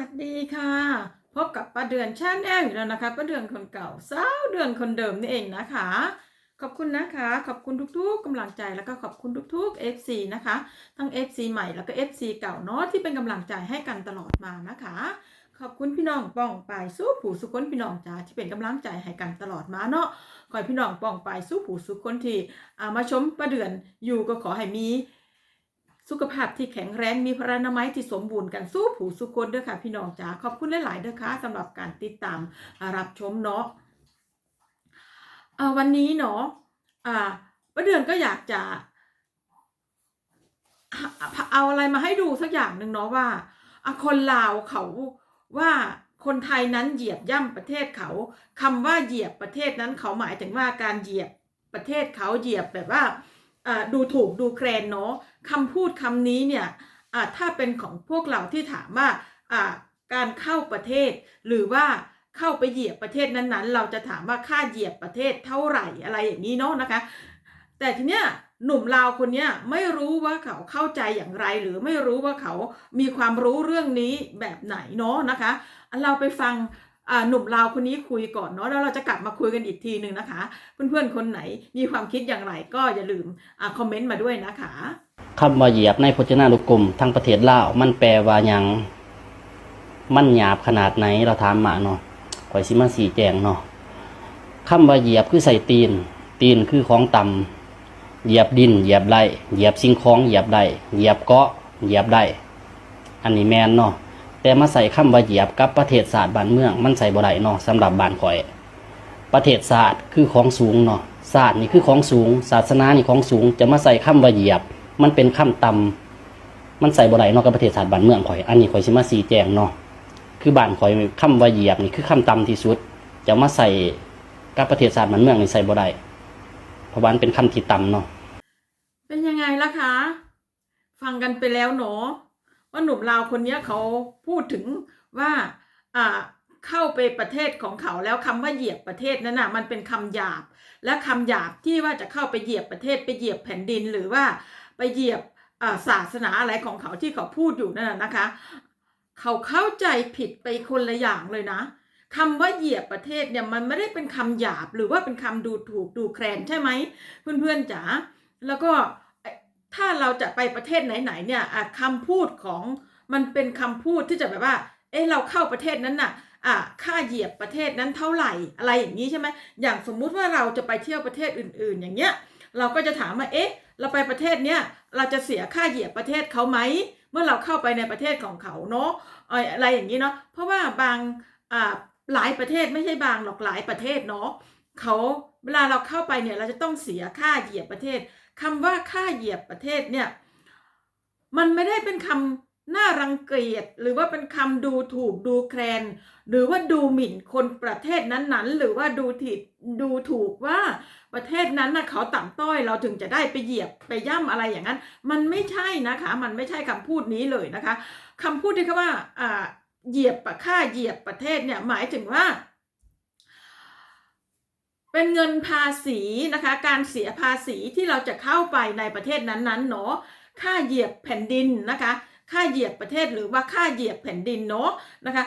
วัสดีค่ะ พบกับป้าเดือนชาแนลอยู่แล้วนะคะป้าเดือนคนเก่าสาวเดือนคนเดิมนี่เองนะคะ ขอบคุณนะคะ ขอบคุณทุกๆกำลังใจแล้วก็ขอบคุณทุกๆ FC นะคะ ทั้ง FC ใหม่แล้วก็ FC เก่าเนาะที่เป็นกำลังใจให้กันตลอดมานะคะ ขอบคุณพี่น้องป้องปายสู้ผู้สุคนพี่น้องจ๋าที่เป็นกำลังใจให้กันตลอดมาเนาะขอให้พี่น้องป้องปายสู้ผู้สุคนที่มาชมป้าเดือนอยู่ก็ขอให้มี สุขภาพที่แข็งแรงมีพลานามัยที่สมบูรณ์กันสู้ผู้สุคนด้อค่ะพี่น้องจ๋าขอบคุณหลายๆเด้อค่ะสำหรับการติดตามรับชมเนาะวันนี้เนาะอ่าป้าเดือนก็อยากจะเอาอะไรมาให้ดูสักอย่างหนึ่งเนาะว่าคนลาวเขาว่าคนไทยนั้นเหยียบย่ำประเทศเขาคำว่าเหยียบประเทศนั้นเขาหมายถึงว่าการเหยียบประเทศเขาเหยียบแบบว่า ดูถูกดูแคลนเนาะคำพูดคำนี้เนี่ยถ้าเป็นของพวกเราที่ถามว่าการเข้าประเทศ หรือว่าเข้าไปเหยียบประเทศนั้นๆ เราจะถามว่าค่าเหยียบประเทศเท่าไหร่อะไรอย่างนี้เนาะนะคะ แต่ทีเนี้ยหนุ่มลาวคนเนี้ยไม่รู้ว่าเขาเข้าใจอย่างไร หรือไม่รู้ว่าเขามีความรู้เรื่องนี้แบบไหนเนาะนะคะ เราไปฟัง หนุ่มลาวคนนี้คุยก่อนเนาะแล้วเราจะกลับมาคุยกันอีกทีหนึ่งนะคะ เพื่อนๆคนไหนมีความคิดอย่างไรก็อย่าลืมอคอมเมนต์มาด้วยนะคะคำว่าเหยียบในพจนานุกรมทางประเทศลาวมันแปลว่ายังมันหยาบขนาดไหนเราถามมาเนาะข่อยสิมาสีแจงเนาะคำว่าเหยียบคือใส่ตีน ตีนคือของต่ำเหยียบดิน เหยียบไรเหยียบสิ่งของ เหยียบได้เหยียบเกาะ เหยียบได้ อันนี้แมนเนาะ แต่มาใส่คำว่าเหยียบกับประเทศศาสตร์บ้านเมือง มันใส่บ่ได้เนาะสำหรับบ้านข่อย ประเทศศาสตร์คือของสูงเนาะศาสตร์นี่คือของสูง ศาสนานี่ของสูง จะมาใส่คำว่าเหยียบ มันเป็นคำต่ำมันใส่บ่ได้เนอกกับประเทศศาสตร์บ้านเมืองข่อย อันนี้ข่อยสิมาสีแจงเนาะคือบ้านข่อยคำว่าเหยียบนี่คือคำต่ำที่สุด จะมาใส่กับประเทศศาสตร์บ้านเมืองนี่ใส่บ่ได้เพราะว่ามันเป็นคำที่ต่ำเนาะเป็นยังไงล่ะคะ ฟังกันไปแล้วเนาะ ว่าหนุ่มลาวคนเนี้ยเขาพูดถึงว่าอ่าเข้าไปประเทศของเขาแล้วคำว่าเหยียบประเทศนั้นน่ะมันเป็นคำหยาบ และคำหยาบที่ว่าจะเข้าไปเหยียบประเทศไปเหยียบแผ่นดินหรือว่าไปเหยียบาศาสนาอะไรของเขาที่เขาพูดอยู่นั่นนะนะคะ เขาเข้าใจผิดไปคนละอย่างเลยนะคำว่าเหยียบประเทศเนี่ยมันไม่ได้เป็นคำหยาบหรือว่าเป็นคำดูถูกดูแคลนใช่ไหมเพื่อนๆจ๋าแล้วก็ ถ้าเราจะไปประเทศไหนๆเนี่ยคำพูดของมันเป็นคำพูดที่จะแบบว่า เอ๊ะเราเข้าประเทศนั้นน่ะอะค่าเหยียบประเทศนั้นเท่าไหร่อะไรอย่างนี้ใช่ไหมอย่างสมมุติว่าเราจะไปเที่ยวประเทศอื่น ๆ อย่างเงี้ยเราก็จะถามว่าเอ๊ะ เราไปประเทศเนี้ยเราจะเสียค่าเหยียบประเทศเขาไหมเมื่อเราเข้าไปในประเทศของเขาเนาะเอ่ออะไรอย่างนี้เนาะเพราะว่าบางอ่าหลายประเทศไม่ใช่บางหรอกหลายประเทศเนาะเขาเวลาเราเข้าไปเนี่ยเราจะต้องเสียค่าเหยียบประเทศ คำว่าค่าเหยียบประเทศเนี่ย มันไม่ได้เป็นคำน่ารังเกียจหรือว่าเป็นคำดูถูกดูแคลน หรือว่าดูหมิ่นคนประเทศนั้นๆ หรือว่าดูผิดดูถูกว่าประเทศนั้นนะเขาต่ำต้อยเราถึงจะได้ไปเหยียบไปย่ำอะไรอย่างนั้น มันไม่ใช่นะคะ มันไม่ใช่คำพูดนี้เลยนะคะคำพูดที่เขาว่าอ่าเหยียบค่าเหยียบประเทศเนี่ยหมายถึงว่า เป็นเงินภาษีนะคะ การเสียภาษีที่เราจะเข้าไปในประเทศนั้นๆเนาะค่าเหยียบแผ่นดินนะคะ ค่าเหยียบประเทศหรือว่าค่าเหยียบแผ่นดินเนาะนะคะ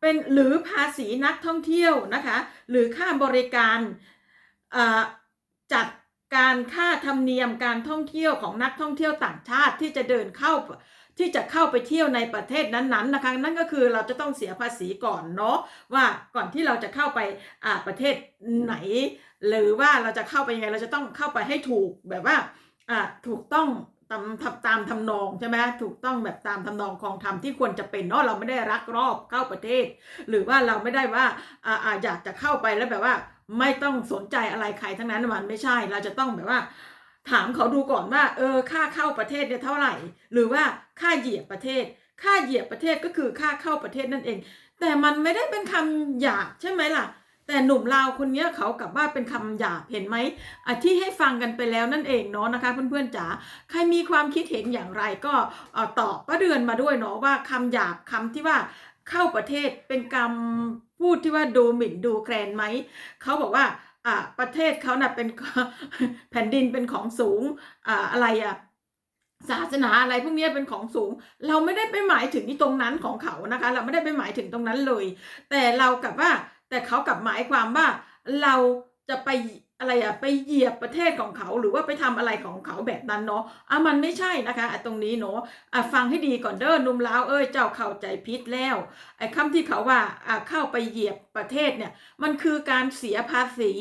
เป็นหรือภาษีนักท่องเที่ยวนะคะ หรือค่าบริการอ่าจัดการค่าธรรมเนียมการท่องเที่ยวของนักท่องเที่ยวต่างชาติที่จะเดินเข้า ที่จะเข้าไปเที่ยวในประเทศนั้นๆนะคะนั่นก็คือเราจะต้องเสียภาษีก่อนเนาะว่าก่อนที่เราจะเข้าไปอ่าประเทศไหน หรือว่าเราจะเข้าไปยังไงเราจะต้องเข้าไปให้ถูกแบบว่าอ่าถูกต้องตามตามตามทำนองใช่ไหมถูกต้องแบบตามทำนองของธรรมที่ควรจะเป็นเนาะเราไม่ได้รักรอบเข้าประเทศ หรือว่าเราไม่ได้ว่าอ่าอ่าอยากจะเข้าไปแล้วแบบว่า ไม่ต้องสนใจอะไรใครทั้งนั้นมันไม่ใช่เราจะต้องแบบว่า ถามเขาดูก่อนว่า เออค่าเข้าประเทศเนี่ยเท่าไหร่ หรือว่าค่าเหยียบประเทศ ค่าเหยียบประเทศก็คือค่าเข้าประเทศนั่นเอง แต่มันไม่ได้เป็นคำหยาบใช่ไหมล่ะ แต่หนุ่มลาวคนนี้เขากลับว่าเป็นคำหยาบเห็นไหมอที่ให้ฟังกันไปแล้วนั่นเองเนาะนะคะ เพื่อนๆจ๋าใครมีความคิดเห็นอย่างไรก็ตอบป้าเดือนมาด้วยเนาะว่าคำหยาบคำที่ว่าเข้าประเทศเป็นคำพูดที่ว่าดูหมิ่นดูแคลนไหมเขาบอกว่า ประเทศเขาน่ะเป็นแผ่นดินเป็นของสูงอ่าอะไรอะศาสนาอะไรพวกนี้เป็นของสูง เราไม่ได้ไปหมายถึงที่ตรงนั้นของเขานะคะ เราไม่ได้ไปหมายถึงตรงนั้นเลย แต่เรากับว่าแต่เขากลับหมายความว่าเราจะไป อะไรอะไปเหยียบประเทศของเขาหรือว่าไปทำอะไรของเขาแบบนั้นเนาะอะมันไม่ใช่นะคะอะตรงนี้เนาะอะฟังให้ดีก่อนเด้อนุ่มลาวเอ้ยเจ้าเข้าใจผิดแล้วไอ้คำที่เขาว่าอะเข้าไปเหยียบประเทศเนี่ยมันคือการเสียภาษี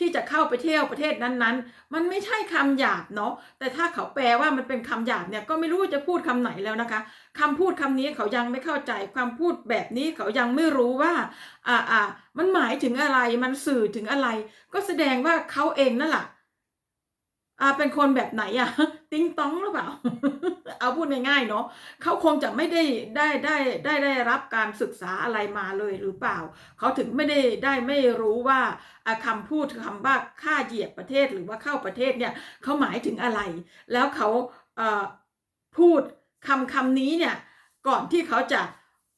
ที่จะเข้าไปเที่ยวประเทศนั้นๆ มันไม่ใช่คำหยาบเนาะแต่ถ้าเขาแปลว่ามันเป็นคำหยาบเนี่ยก็ไม่รู้จะพูดคำไหนแล้วนะคะคำพูดคำนี้เขายังไม่เข้าใจความพูดแบบนี้เขายังไม่รู้ว่าอ่าอ่ามันหมายถึงอะไรมันสื่อถึงอะไร ก็แสดงว่าเขาเองนั่นแหละอ่าเป็นคนแบบไหนอะติ้งต้องหรือเปล่า เอาพูดง่ายๆเนาะเขาคงจะไม่ได้ได้ได้ได้ได้รับการศึกษาอะไรมาเลยหรือเปล่า เขาถึงไม่ได้ได้ไม่รู้ว่า คำพูดคำว่าค่าเหยียบประเทศหรือว่าเข้าประเทศเนี่ยเขาหมายถึงอะไร แล้วเขาพูดคำคำนี้เนี่ยก่อนที่เขาจะ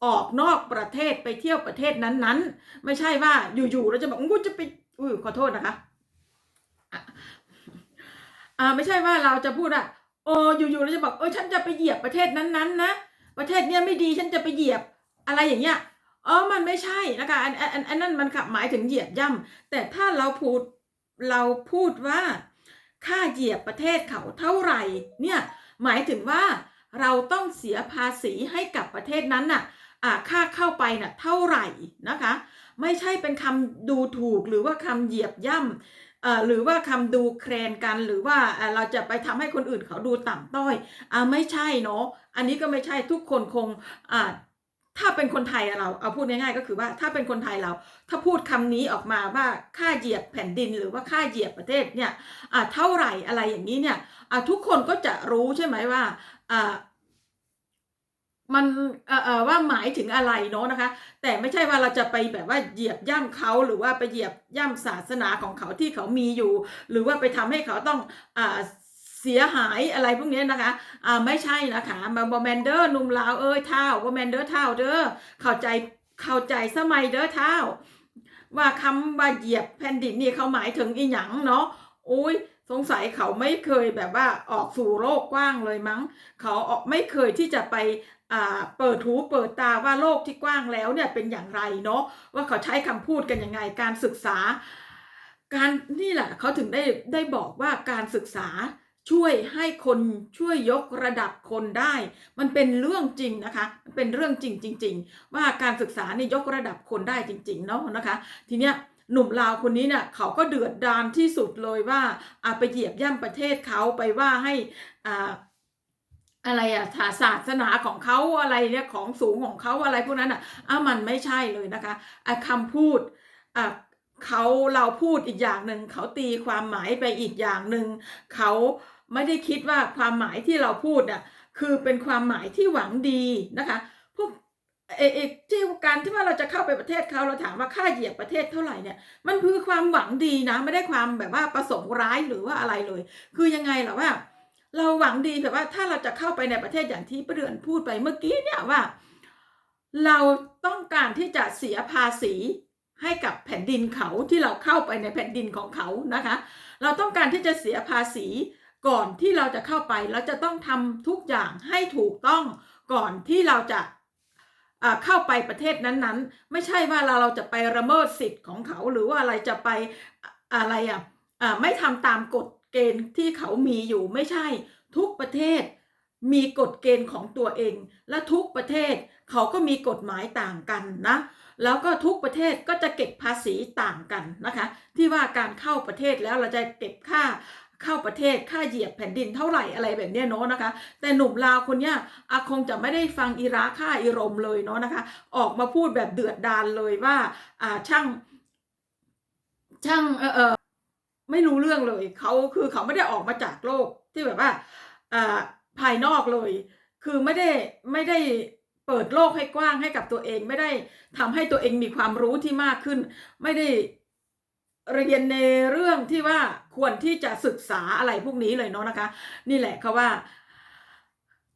ออกนอกประเทศไปเที่ยวประเทศนั้นๆ ไม่ใช่ว่าอยู่ๆเราจะบอกกูจะไปอุ้ยขอโทษนะคะอ่าไม่ใช่ว่าเราจะพูดอะโอ้อยู่ๆเราจะบอกเออฉันจะไปเหยียบประเทศนั้นๆนะประเทศเนี้ยไม่ดีฉันจะไปเหยียบอะไรอย่างเงี้ย อ๋อมันไม่ใช่นะคะอันอันอันนั้นมันขับหมายถึงเหยียบย่ำแต่ถ้าเราพูดเราพูดว่าค่าเหยียบประเทศเขาเท่าไหร่เนี่ยหมายถึงว่าเราต้องเสียภาษีให้กับประเทศนั้นน่ะอ่าค่าเข้าไปน่ะเท่าไหร่นะคะ ไม่ใช่เป็นคำดูถูกหรือว่าคำเหยียบย่ำเอ่อหรือว่าคำดูแคลนกันหรือว่าเราจะไปทำให้คนอื่นเขาดูต่ำต้อยอ่าไม่ใช่เนาะอันนี้ก็ไม่ใช่ทุกคนคงอ่า ถ้าเป็นคนไทยเราเอาพูดง่ายๆก็คือว่าถ้าเป็นคนไทยเรา ถ้าพูดคำนี้ออกมาว่าค่าเหยียบแผ่นดินหรือว่าค่าเหยียบประเทศเนี่ยอ่าเท่าไหร่อะไรอย่างนี้เนี่ยอ่าทุกคนก็จะรู้ใช่ไหมว่าอ่ามันอ่อเอ่อว่าหมายถึงอะไรเนาะนะคะ แต่ไม่ใช่ว่าเราจะไปแบบว่าเหยียบย่ำเขาหรือว่าไปเหยียบย่ำศาสนาของเขาที่เขามีอยู่ หรือว่าไปทำให้เขาต้องอ่า เสียหายอะไรพวกนี้นะคะอ่าไม่ใช่นะคะมาบอแมนเดอร์นุ่มลาวเอ้ยเท่าบอแมนเดอร์เท่าเด้อเข้าใจเข้าใจสมัยเด้อเท่า ว่าคำว่าเหยียบแผ่นดินนี่เขาหมายถึงอีหยังเนาะโอ้ยสงสัยเขาไม่เคยแบบว่าออกสู่โลกกว้างเลยมั้ง เขาออกไม่เคยที่จะไปอ่าเปิดหูเปิดตาว่าโลกที่กว้างแล้วเนี่ยเป็นอย่างไรเนาะว่าเขาใช้คำพูดกันยังไงการศึกษา การนี่แหละเขาถึงได้ได้บอกว่าการศึกษา ช่วยให้คนช่วยยกระดับคนได้ มันเป็นเรื่องจริงนะคะ มันเป็นเรื่องจริงจริง ๆ ว่าการศึกษานี่ยกระดับคนได้จริงๆเนาะนะคะ ทีเนี้ยหนุ่มลาวคนนี้เนี่ยเขาก็เดือดดานที่สุดเลยว่าอาไปเหยียบย่ำประเทศเขาไปว่าให้อ่าอะไรอะศาศาสนาของเขาอะไรเนี่ยของสูงของเขาอะไรพวกนั้นอะอะมันไม่ใช่เลยนะคะอะคำพูดอะ เขาเราพูดอีกอย่างหนึ่งเขาตีความหมายไปอีกอย่างหนึ่งเขาไม่ได้คิดว่าความหมายที่เราพูดอะคือเป็นความหมายที่หวังดีนะคะพวกเอเอที่การที่ว่าเราจะเข้าไปประเทศเขาเราถามว่าค่าเหยียบประเทศเท่าไหร่เนี่ยมันคือความหวังดีนะไม่ได้ความแบบว่าประสงค์ร้ายหรือว่าอะไรเลย คือยังไงเหรอว่า เราหวังดีแบบว่าถ้าเราจะเข้าไปในประเทศอย่างที่ประเดือนพูดไปเมื่อกี้เนี่ยว่า เราต้องการที่จะเสียภาษี ให้กับแผ่นดินเขาที่เราเข้าไปในแผ่นดินของเขานะคะ เราต้องการที่จะเสียภาษีก่อนที่เราจะเข้าไปเราจะต้องทำทุกอย่างให้ถูกต้องก่อนที่เราจะเข้าไปประเทศนั้นๆ ไม่ใช่ว่าเราเราจะไปละเมิดสิทธิ์ของเขา หรือว่าอะไรจะไปอะไรอะอ่าไม่ทำตามกฎเกณฑ์ที่เขามีอยู่ไม่ใช่ทุกประเทศมีกฎเกณฑ์ของตัวเอง และทุกประเทศเขาก็มีกฎหมายต่างกันนะ แล้วก็ทุกประเทศก็จะเก็บภาษีต่างกันนะคะ ที่ว่าการเข้าประเทศแล้วเราจะเก็บค่าเข้าประเทศค่าเหยียบแผ่นดินเท่าไหร่อะไรแบบนี้เนาะนะคะ แต่หนุ่มลาวคนเนี้ยอาคงจะไม่ได้ฟังอิราค่าอิรมเลยเนาะนะคะ ออกมาพูดแบบเดือดดาลเลยว่าอ่าช่างช่างเออเออไม่รู้เรื่องเลยเขาคือเขาไม่ได้ออกมาจากโลกที่แบบว่าอ่าภายนอกเลย คือไม่ได้ไม่ได้ เปิดโลกให้กว้างให้กับตัวเองไม่ได้ทำให้ตัวเองมีความรู้ที่มากขึ้น ไม่ได้เรียนในเรื่องที่ว่าควรที่จะศึกษาอะไรพวกนี้เลยเนาะนะคะ นี่แหละเขาว่า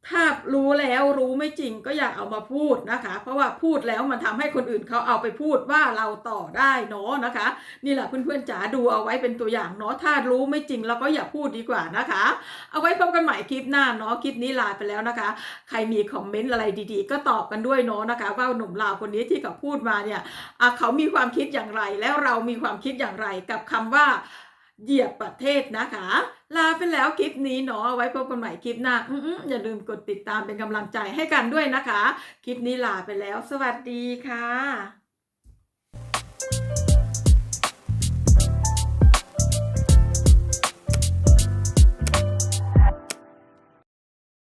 ถ้ารู้แล้วรู้ไม่จริงก็อย่าเอามาพูดนะคะ เพราะว่าพูดแล้วมันทำให้คนอื่นเขาเอาไปพูดว่าเราต่อได้เนาะนะคะ นี่แหละเพื่อนๆจ๋าดูเอาไว้เป็นตัวอย่างเนาะถ้ารู้ไม่จริงเราก็อย่าพูดดีกว่านะคะ เอาไว้พบกันใหม่คลิปหน้าเนาะคลิปนี้ลาไปแล้วนะคะ ใครมีคอมเมนต์อะไรดีๆ ก็ตอบกันด้วยเนาะนะคะว่าหนุ่มลาวคนนี้ที่เขาพูดมาเนี่ยอะเขามีความคิดอย่างไรแล้วเรามีความคิดอย่างไรกับคำว่า เหยียบประเทศนะคะ ลาไปแล้วคลิปนี้เนาะไว้พบกันใหม่คลิปหน้าอื้อๆอย่าลืมกดติดตามเป็นกำลังใจให้กันด้วยนะคะ คลิปนี้ลาไปแล้ว สวัสดีค่ะ